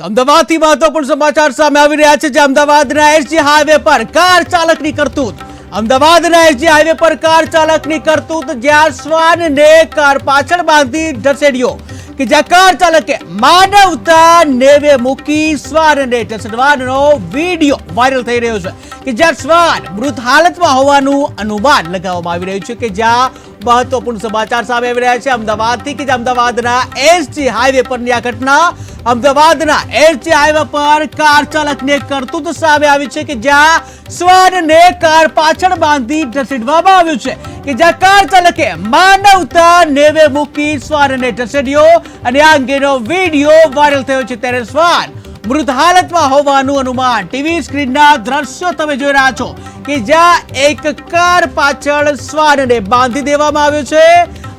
અમદાવાદથી મહત્વપૂર્ણ સમાચાર સામે આવી રહ્યા છે જે અમદાવાદના એસજી હાઈવે પર કાર ચાલકની કરતૂત. અમદાવાદના એસજી હાઈવે પર કાર ચાલકની કરતૂત જ્યાં શ્વાનને કાર પાછળ બાંધી ઢસેડ્યો કે જ્યાં કાર ચાલકે માનવતા નેવે મૂકી શ્વાનને ઢસડવાનો વીડિયો વાયરલ થઈ રહ્યો છે કે જ્યાં શ્વાન મૃત હાલતમાં હોવાનું અનુમાન લગાવવામાં આવી રહ્યું છે કે જ્યાં મહત્વપૂર્ણ સમાચાર સામે આવી રહ્યા છે. અમદાવાદથી કે અમદાવાદના એસજી હાઈવે પરની આ ઘટના અમદાવાદના એસજી હાઈવે પર કાર ચાલકને કરતૂત સામે આવી છે કે જ્યાં શ્વાનને કાર પાછળ બાંધી ઢસેડવામાં આવ્યું છે કે જ્યાં કાર ચાલકે માનવતા નેવે મૂકી શ્વાનને ઢસેડ્યો અને આ અંગેનો વીડિયો વાયરલ થયો છે ત્યારે શ્વાન મૃત હાલતમાં હોવાનું અનુમાન. ટીવી સ્ક્રીનના દ્રશ્યો તમે જોઈ રહ્યા છો કે જ્યાં એક કાર પાછળ શ્વાનને બાંધી દેવામાં આવ્યો છે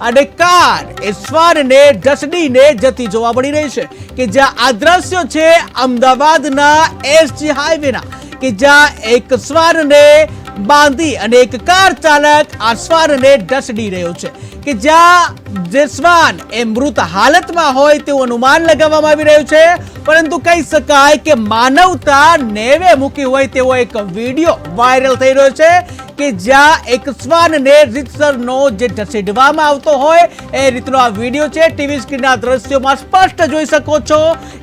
અને કાર એ શ્વાનને ઢસડીને જતી જોવા મળી રહી છે કે જ્યાં આ દ્રશ્યો છે અમદાવાદના એસજી હાઈવેના, કે જ્યાં એક શ્વાનને બાંધી અને એક કાર ચાલક આ શ્વાનને ઢસડી રહ્યો છે. કે જ્યાં જે શ્વાન એ મૃત હાલતમાં હોય તેવું અનુમાન લગાવવામાં આવી રહ્યું છે. પરંતુ કહી શકાય કે માનવતા નેવે મૂકી હોય તેવો એક વીડિયો વાયરલ થઈ રહ્યો છે કે જ્યાં એક શ્વાનને રીતસરનો જે ઢસેડવામાં આવતો હોય એ રીતનો આ વીડિયો છે. ટીવી સ્ક્રીનના દ્રશ્યોમાં સ્પષ્ટ જોઈ શકો છો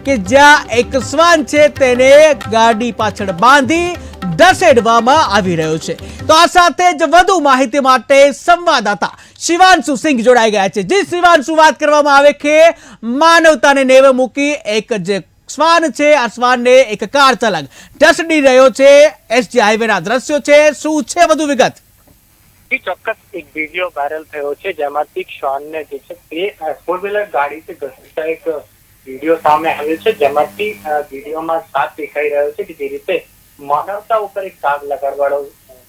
કે જ્યાં એક શ્વાન છે તેને ગાડી પાછળ બાંધી ઢસેડવામાં આવી રહ્યો છે. તો આ સાથે જ વધુ માહિતી માટે સંવાદદાતા શિવાંશુ સિંઘ જોડાઈ ગયા છે. જે શિવાંશુ, વાત કરવામાં આવે કે માનવતાને નેવે મૂકી એક જે શ્વાન છે, આ શ્વાનને એક કાર ચાલક ઢસડી રહ્યો છે એસજી હાઈવેના દ્રશ્યો છે. શું છે વધુ વિગત? ચોક્કસ એક વીડિયો વાયરલ થયો છે, જેમાંથી શ્વાનને જે છે તે ફોર વ્હીલર ગાડીથી ઘસતા એક વીડિયો સામે આવ્યો છે, જેમાંથી વિડીયોમાં સાફ દેખાઈ રહ્યો છે કે જે રીતે માનવતા ઉપર એક દાગ લગાડવાળો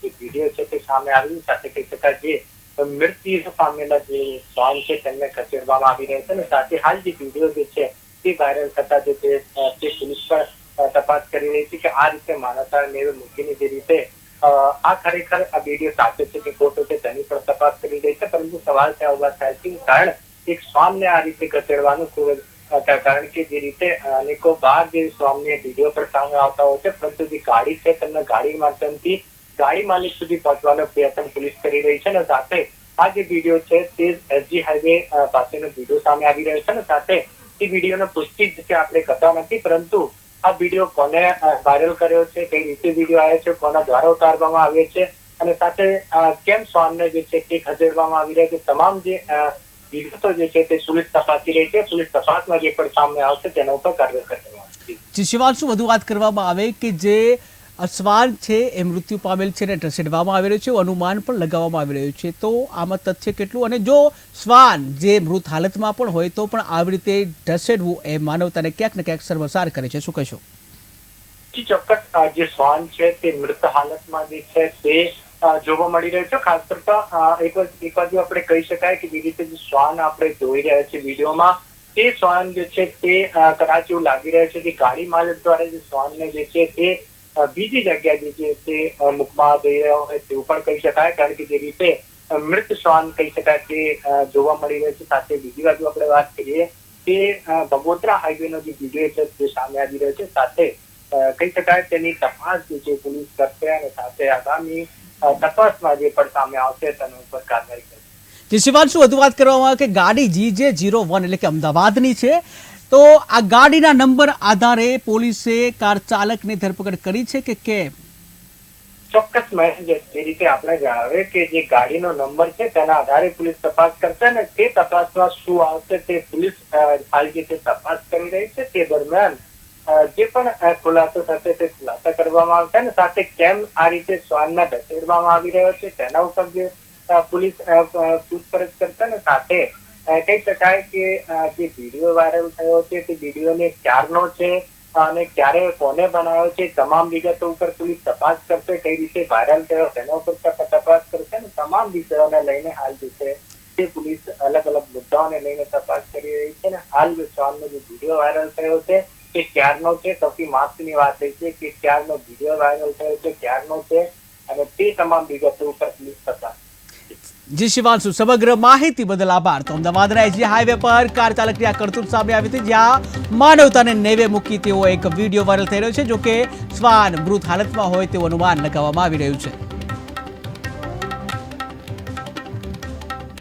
જે વીડિયો છે તે સામે આવ્યું સાથે કહી શકાય જે મૃત્યુ પામેલા જે સોંગ છે, તેમને ખસેડવામાં આવી રહ્યા છે અને સાથે હાલ જે વીડિયો જે છે, તે વાયરલ થતા જે તે પોલીસ પણ તપાસ કરી રહી છે કે આ રીતે માનવતા નેવે મૂકીને જે રીતે આ ખરેખર આ વીડિયો સાચો છે કે ખોટો છે, તેની પણ તપાસ કરી રહી છે. પરંતુ સવાલ ત્યાં ઊભા થાય છે કારણ એક સ્વામને આ રીતે ખસેડવાનું ખૂબ કારણ કે જે રીતે અનેકો બાર જે સ્વામને વીડિયો પર સામે આવતા હોય છે, પરંતુ જે ગાડી છે, તેમના ગાડી માધ્યમથી ગાડી માલિક સુધી પહોંચવાનો પ્રયત્ન પોલીસ કરી રહી છે અને સાથે આ જે વીડિયો છે તે એસજી હાઈવે પાસેનો વીડિયો સામે આવી રહ્યો છે અને સાથે એ વિડીયોનો પુષ્ટિ જ આપણે કરતા નથી, પરંતુ આ વીડિયો કોને વાયરલ કર્યો છે, કઈ રીતે વીડિયો આવ્યો છે, કોના દ્વારા ઉતારવામાં આવ્યો છે અને સાથે કેમ શ્વાનને જે છે તે ખસેડવામાં આવી રહ્યા છે, તમામ જે વિગતો જે છે તે પોલીસ તપાસી રહી છે, પોલીસ તપાસમાં જે પણ સામે આવશે તેના ઉપર કાર્યવાહી કરવામાં આવશે. શિવાલ, શું વધુ વાત કરવામાં આવે કે જે શ્વાન છે એ મૃત્યુ પામેલ છે અને ઢસેડવામાં આવી રહ્યું છે, અનુમાન પણ લગાવવામાં આવી રહ્યું છે. તો આમાં તથ્ય કેટલું? અને જો શ્વાન જે મૃત હાલતમાં પણ હોય તો પણ આવી રીતે ઢસેડવું એ માનવતાને ક્યાંક ને ક્યાંક સર્વસાર કરે છે. શું કહેશો? ચોક્કસ. જે શ્વાન છે તે મૃત હાલતમાં જે છે તે જોવા મળી રહ્યો છે. ખાસ કરતા એક એક બાજુ આપણે કહી શકાય કે જે રીતે જે શ્વાન આપણે જોઈ રહ્યા છીએ વિડીયોમાં, તે શ્વાન જે છે તે કદાચ એવું લાગી રહ્યું છે કે ગાડી માલિક દ્વારા જે શ્વાનને જે છે તે બીજી જગ્યા જે છે મુખમાં જઈ રહ્યો હોય તેવું પણ કહી શકાય. કારણ કે જે રીતે મૃત શ્વાન કહી શકાય તે જોવા મળી રહ્યો છે. સાથે બીજી બાજુ આપણે વાત કરીએ તે અ, હાઈવે નો જે વીડિયો છે તે સામે આવી રહ્યો છે. સાથે કહી શકાય તેની તપાસ જે છે પોલીસ કરશે અને સાથે આગામી તપાસમાં જે પણ સામે આવશે તેના ઉપર કાર્યવાહી કરશે. જે શિવાંશુ વધુ વાત કરવામાં આવે કે ગાડી જી જે જીરો વન એટલે કે અમદાવાદની છે. તો આ ગાડીના નંબર આધારે પોલીસે કાર ચાલકની ધરપકડ કરી છે કે કેમ? ચોક્કસ જે રીતે આપણે જણાવે કે જે ગાડીનો નંબર છે તેના આધારે પોલીસ તપાસ કરશે અને તે તપાસમાં શું આવશે તે પોલીસ હાલ જે છે તપાસ કરી રહી છે. તે દરમિયાન જે પણ ખુલાસો થશે તે ખુલાસા કરવામાં આવશે અને સાથે કેમ આ રીતે શ્વાનને ધસેડવામાં આવી રહ્યો છે તેના ઉપર જે પોલીસ પૂછપરછ કરશે અને સાથે કહી શકાય કે જે વીડિયો વાયરલ થયો છે, તે વિડીયોને ક્યારનો છે, અને ક્યારે કોને બનાવ્યો છે, તમામ વિગતો ઉપર પોલીસ તપાસ કરશે, કઈ રીતે વાયરલ થયો, તેના ઉપર તપાસ કરશે, અને તમામ વિષયોને લઈને હાલ જે છે, તે પોલીસ અલગ અલગ મુદ્દાઓને લઈને તપાસ કરી રહી છે, અને હાલ જે જે વીડિયો વાયરલ થયો છે, તે ક્યારનો છે, સૌથી માસ્કની વાત એ છે કે ક્યારનો વીડિયો વાયરલ થયો છે, ક્યારનો છે, અને તે તમામ વિગતો ઉપર પોલીસ તપાસ જી શિવાંશુ સમગ્ર માહિતી બદલ આભાર. તો અમદાવાદના એજી હાઈવે પર કાર ચાલકની આ કરતૂત સામે આવી હતી, જ્યાં માનવતાને નેવે મૂકી તેવો એક વીડિયો વાયરલ થઈ રહ્યો છે, જોકે શ્વાન મૃત હાલતમાં હોય તેવું અનુમાન લગાવવામાં આવી રહ્યું છે.